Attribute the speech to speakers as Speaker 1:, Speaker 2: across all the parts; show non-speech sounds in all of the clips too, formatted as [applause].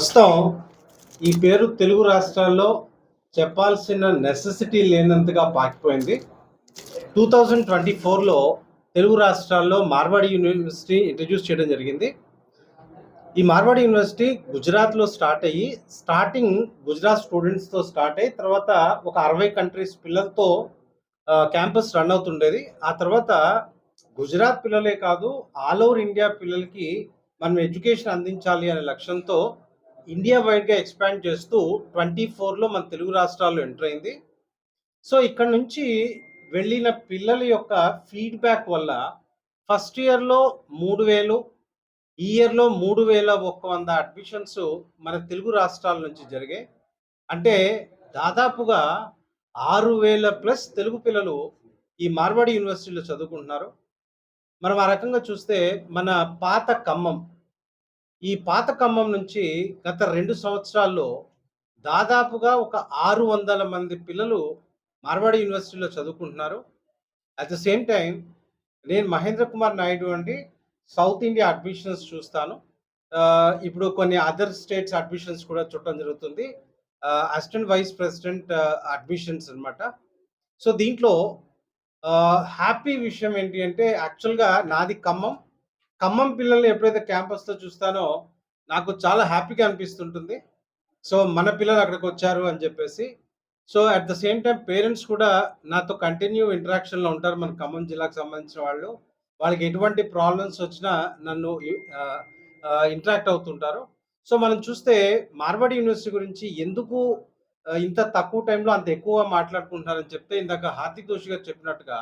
Speaker 1: ప్రస్తుతం ఈ పేరు తెలుగు రాష్ట్రాల్లో చెప్పాల్సిన నెసెసిటీ లేనంతగా పాకిపోయింది. టూ థౌజండ్ ట్వంటీ ఫోర్లో తెలుగు రాష్ట్రాల్లో మార్వాడి యూనివర్సిటీ ఇంట్రడ్యూస్ చేయడం జరిగింది. ఈ మార్వాడి యూనివర్సిటీ గుజరాత్లో స్టార్ట్ అయ్యి స్టార్టింగ్ గుజరాత్ స్టూడెంట్స్తో స్టార్ట్ అయ్యి తర్వాత ఒక అరవై కంట్రీస్ పిల్లలతో క్యాంపస్ రన్ అవుతుండేది. ఆ తర్వాత గుజరాత్ పిల్లలే కాదు ఆల్ ఓవర్ ఇండియా పిల్లలకి మనం ఎడ్యుకేషన్ అందించాలి అనే లక్ష్యంతో ఇండియా వైడ్గా ఎక్స్పాండ్ చేస్తూ ట్వంటీ ఫోర్లో మన తెలుగు రాష్ట్రాల్లో ఎంటర్ అయింది. సో ఇక్కడ నుంచి వెళ్ళిన పిల్లల యొక్క ఫీడ్బ్యాక్ వల్ల ఫస్ట్ ఇయర్లో మూడు వేలు ఈ ఇయర్లో మూడు వేల ఒక్క వంద అడ్మిషన్స్ మన తెలుగు రాష్ట్రాల నుంచి జరిగాయి. అంటే దాదాపుగా ఆరు వేల ప్లస్ తెలుగు పిల్లలు ఈ మార్వాడి యూనివర్సిటీలో చదువుకుంటున్నారు. మనం ఆ రకంగా చూస్తే మన పాత ఖమ్మం ఈ పాత ఖమ్మం నుంచి గత రెండు సంవత్సరాల్లో దాదాపుగా ఒక ఆరు వందల మంది పిల్లలు మార్వాడి యూనివర్సిటీలో చదువుకుంటున్నారు. అట్ ద సేమ్ టైం నేను మహేంద్ర కుమార్ నాయుడు అండి సౌత్ ఇండియా అడ్మిషన్స్ చూస్తాను. ఇప్పుడు కొన్ని అదర్ స్టేట్స్ అడ్మిషన్స్ కూడా చూడటం జరుగుతుంది. అసిస్టెంట్ వైస్ ప్రెసిడెంట్ అడ్మిషన్స్ అన్నమాట. సో దీంట్లో హ్యాపీ విషయం ఏంటి అంటే యాక్చువల్గా నాది ఖమ్మం. ఖమ్మం పిల్లల్ని ఎప్పుడైతే క్యాంపస్తో చూస్తానో నాకు చాలా హ్యాపీగా అనిపిస్తుంటుంది. సో మన పిల్లలు అక్కడికి వచ్చారు అని చెప్పేసి. So at the same time parents కూడా నాతో కంటిన్యూ ఇంటరాక్షన్లో ఉంటారు మన ఖమ్మం జిల్లాకు సంబంధించిన వాళ్ళు. వాళ్ళకి ఎటువంటి ప్రాబ్లమ్స్ వచ్చినా నన్ను ఇంటరాక్ట్ అవుతుంటారు. సో మనం చూస్తే మార్వాడి యూనివర్సిటీ గురించి ఎందుకు ఇంత తక్కువ టైంలో అంత ఎక్కువ మాట్లాడుకుంటున్నారని చెప్తే ఇందాక హార్దిక్ దోషి గారు చెప్పినట్టుగా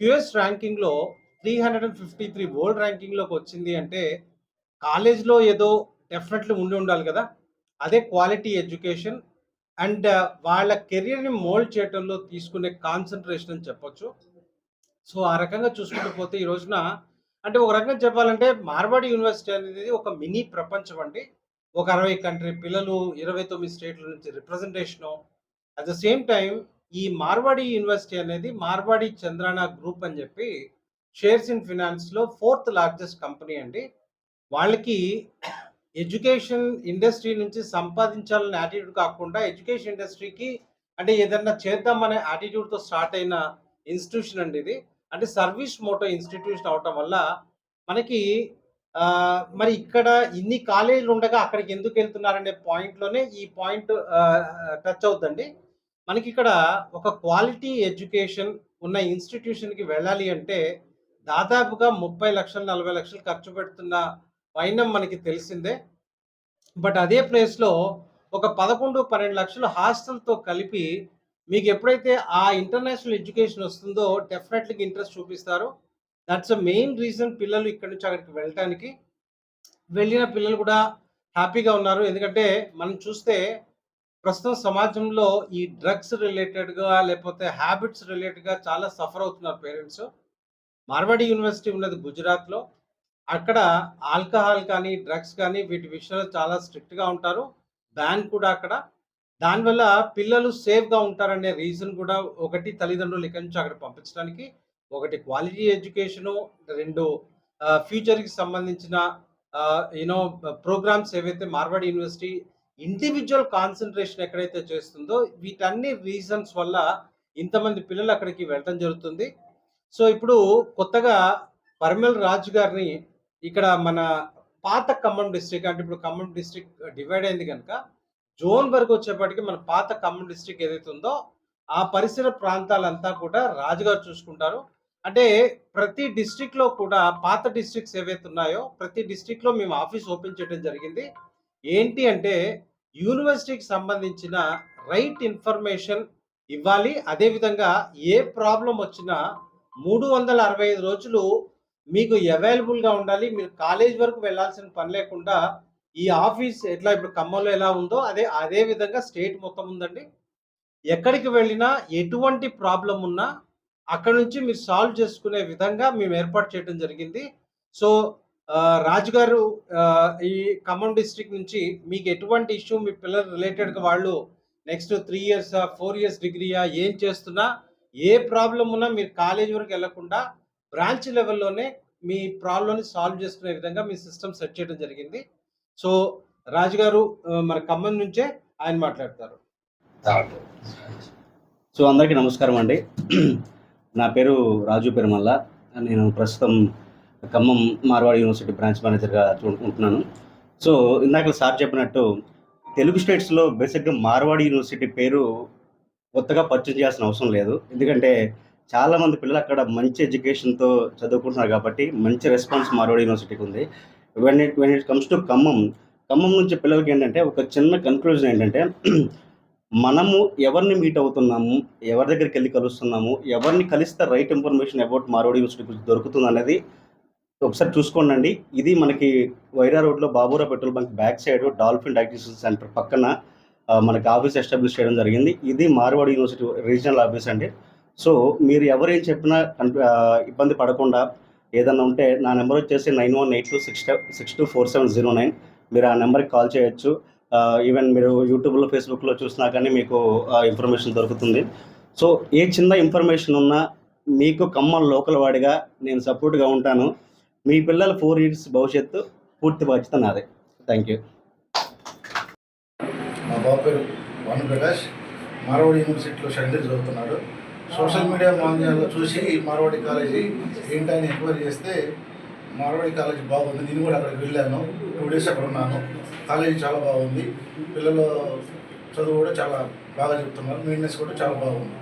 Speaker 1: QS ర్యాంకింగ్లో three hundred and fifty three world ర్యాంకింగ్లోకి వచ్చింది అంటే కాలేజ్లో ఏదో డెఫినెట్లీ ఉండి ఉండాలి కదా. అదే క్వాలిటీ ఎడ్యుకేషన్ అండ్ వాళ్ళ కెరియర్ని మోల్డ్ చేయడంలో తీసుకునే కాన్సన్ట్రేషన్ అని చెప్పొచ్చు. సో ఆ రకంగా చూసుకుంటూ పోతే ఈ రోజున అంటే ఒక రకంగా చెప్పాలంటే మార్వాడి యూనివర్సిటీ అనేది ఒక మినీ ప్రపంచం అండి. ఒక అరవై కంట్రీ పిల్లలు ఇరవై తొమ్మిది స్టేట్ల నుంచి representation at the same time ఈ మార్వాడి యూనివర్సిటీ అనేది మార్వాడి చంద్రాన గ్రూప్ అని చెప్పి షేర్స్ ఇన్ ఫినాన్స్లో ఫోర్త్ లార్జెస్ట్ కంపెనీ అండి. వాళ్ళకి ఎడ్యుకేషన్ ఇండస్ట్రీ నుంచి సంపాదించాలనే యాటిట్యూడ్ కాకుండా ఎడ్యుకేషన్ ఇండస్ట్రీకి అంటే ఏదన్నా చేద్దామనే యాటిట్యూడ్తో స్టార్ట్ అయిన ఇన్స్టిట్యూషన్ అండి ఇది. అంటే సర్వీస్ మోటో ఇన్స్టిట్యూషన్ అవటం వల్ల మనకి మరి ఇక్కడ ఇన్ని కాలేజీలు ఉండగా అక్కడికి ఎందుకు వెళ్తున్నారనే పాయింట్లోనే ఈ పాయింట్ టచ్ అవుతుందండి మనకి ఇక్కడ ఒక క్వాలిటీ ఎడ్యుకేషన్ ఉన్న ఇన్స్టిట్యూషన్కి వెళ్ళాలి అంటే దాదాపుగా ముప్పై లక్షలు నలభై లక్షలు ఖర్చు పెడుతున్న వైనం మనకి తెలిసిందే. బట్ అదే ప్లేస్లో ఒక పదకొండు పన్నెండు లక్షలు హాస్టల్తో కలిపి మీకు ఎప్పుడైతే ఆ ఇంటర్నేషనల్ ఎడ్యుకేషన్ వస్తుందో డెఫినెట్లీ ఇంట్రెస్ట్ చూపిస్తారు. దట్స్ అ మెయిన్ రీజన్ పిల్లలు ఇక్కడ నుంచి అక్కడికి వెళ్ళటానికి. వెళ్ళిన పిల్లలు కూడా హ్యాపీగా ఉన్నారు. ఎందుకంటే మనం చూస్తే ప్రస్తుతం సమాజంలో ఈ డ్రగ్స్ రిలేటెడ్గా లేకపోతే హ్యాబిట్స్ రిలేటెడ్గా చాలా సఫర్ అవుతున్నారు పేరెంట్స్. మార్వాడి యూనివర్సిటీ ఉన్నది గుజరాత్లో. అక్కడ ఆల్కహాల్ కానీ డ్రగ్స్ కానీ వీటి విషయంలో చాలా స్ట్రిక్ట్గా ఉంటారు. బ్యాన్ కూడా అక్కడ. దానివల్ల పిల్లలు సేఫ్గా ఉంటారనే రీజన్ కూడా ఒకటి తల్లిదండ్రులు ఇక్కడి నుంచి అక్కడ పంపించడానికి. ఒకటి క్వాలిటీ ఎడ్యుకేషను రెండు ఫ్యూచర్కి సంబంధించిన యూనో ప్రోగ్రామ్స్ ఏవైతే మార్వాడి యూనివర్సిటీ ఇండివిజువల్ కాన్సన్ట్రేషన్ ఎక్కడైతే చేస్తుందో వీటన్ని రీజన్స్ వల్ల ఇంతమంది పిల్లలు అక్కడికి వెళ్ళటం జరుగుతుంది. సో ఇప్పుడు కొత్తగా పరిమల్ రాజు గారిని ఇక్కడ మన పాత ఖమ్మం డిస్ట్రిక్ట్ అంటే ఇప్పుడు ఖమ్మం డిస్ట్రిక్ట్ డివైడ్ అయింది కనుక జోన్ వరకు వచ్చేప్పటికి మన పాత ఖమ్మం డిస్ట్రిక్ట్ ఏదైతే ఉందో ఆ పరిసర ప్రాంతాలంతా కూడా రాజుగారు చూసుకుంటారు. అంటే ప్రతి డిస్టిక్లో కూడా పాత డిస్ట్రిక్ట్స్ ఏవైతే ఉన్నాయో ప్రతి డిస్టిక్లో మేము ఆఫీస్ ఓపెన్ చేయడం జరిగింది. ఏంటి అంటే యూనివర్సిటీకి సంబంధించిన రైట్ ఇన్ఫర్మేషన్ ఇవ్వాలి. అదేవిధంగా ఏ ప్రాబ్లం వచ్చినా మూడు వందల అరవై ఐదు రోజులు మీకు అవైలబుల్గా ఉండాలి. మీరు కాలేజ్ వరకు వెళ్ళాల్సిన పని లేకుండా ఈ ఆఫీస్ ఎట్లా ఇప్పుడు ఖమ్మంలో ఎలా ఉందో అదే అదే విధంగా స్టేట్ మొత్తం ఉందండి. ఎక్కడికి వెళ్ళినా ఎటువంటి ప్రాబ్లం ఉన్నా అక్కడ నుంచి మీరు సాల్వ్ చేసుకునే విధంగా మేము ఏర్పాటు చేయడం జరిగింది. సో రాజుగారు రాజు గారు ఈ ఖమ్మం డిస్ట్రిక్ట్ నుంచి మీకు ఎటువంటి ఇష్యూ మీ పిల్లలు రిలేటెడ్గా వాళ్ళు next three years four years డిగ్రీయా ఏం చేస్తున్నా ఏ ప్రాబ్లం ఉన్నా మీరు కాలేజ్ వరకు వెళ్ళకుండా బ్రాంచ్ లెవెల్లోనే మీ ప్రాబ్లమ్ని సాల్వ్ చేసుకునే విధంగా మీ సిస్టమ్ సెట్ చేయడం జరిగింది. సో రాజు గారు మన ఖమ్మం నుంచే ఆయన మాట్లాడతారు.
Speaker 2: సో అందరికీ నమస్కారం అండి. నా పేరు రాజు పెరుమల్ల. నేను ప్రస్తుతం ఖమ్మం మార్వాడి యూనివర్సిటీ బ్రాంచ్ మేనేజర్గా చూడుకుంటున్నాను సో ఇందాక సార్ చెప్పినట్టు తెలుగు స్టేట్స్లో బేసిక్గా మార్వాడి యూనివర్సిటీ పేరు కొత్తగా పరిచయం చేయాల్సిన అవసరం లేదు. ఎందుకంటే చాలామంది పిల్లలు అక్కడ మంచి ఎడ్యుకేషన్తో చదువుకుంటున్నారు కాబట్టి మంచి రెస్పాన్స్ మార్వాడి యూనివర్సిటీకి ఉంది. When it when it comes to Khammam Khammam నుంచి పిల్లలకి ఏంటంటే ఒక చిన్న కన్క్లూజన్ ఏంటంటే [clears throat] మనము ఎవరిని మీట్ అవుతున్నాము ఎవరి దగ్గరికి వెళ్ళి కలుస్తున్నాము ఎవరిని కలిస్తే right information about Marwadi university గురించి దొరుకుతుంది అనేది ఒకసారి చూసుకోండి ఇది మనకి వైరా రోడ్లో బాబురా petrol bunk back side Dolphin diagnosis centre పక్కన మనకి ఆఫీస్ ఎస్టాబ్లిష్ చేయడం జరిగింది. ఇది మార్వాడ్ యూనివర్సిటీ రీజనల్ ఆఫీస్ అండి. సో మీరు ఎవరేం చెప్పినా ఇబ్బంది పడకుండా ఏదన్నా ఉంటే నా నెంబర్ వచ్చేసి nine one eight two six six two four seven zero nine. మీరు ఆ నెంబర్కి కాల్ చేయొచ్చు. ఈవెన్ మీరు యూట్యూబ్లో ఫేస్బుక్లో చూసినా కానీ మీకు ఇన్ఫర్మేషన్ దొరుకుతుంది. సో ఏ చిన్న ఇన్ఫర్మేషన్ ఉన్నా మీకు ఖమ్మం లోకల్ వాడిగా నేను సపోర్ట్గా ఉంటాను. మీ పిల్లల ఫోర్ ఇయర్స్ భవిష్యత్తు పూర్తి బాధ్యత నాదే. థ్యాంక్ యూ
Speaker 3: బాబు పేరు భాను ప్రకాష్. మార్వాడి యూనివర్సిటీలో సెకండ్ ఇయర్ చదువుతున్నాడు. సోషల్ మీడియా మాధ్యమాల్లో చూసి మార్వాడి కాలేజీ ఏంటని ఎంక్వైరీ చేస్తే మార్వాడి కాలేజీ బాగుంది. నేను కూడా అక్కడికి వెళ్ళాను. టూ డేస్ అక్కడ ఉన్నాను. కాలేజీ చాలా బాగుంది. పిల్లలు చదువు కూడా చాలా బాగా చెప్తున్నారు. మెయింటెనెన్స్ కూడా చాలా బాగుంది.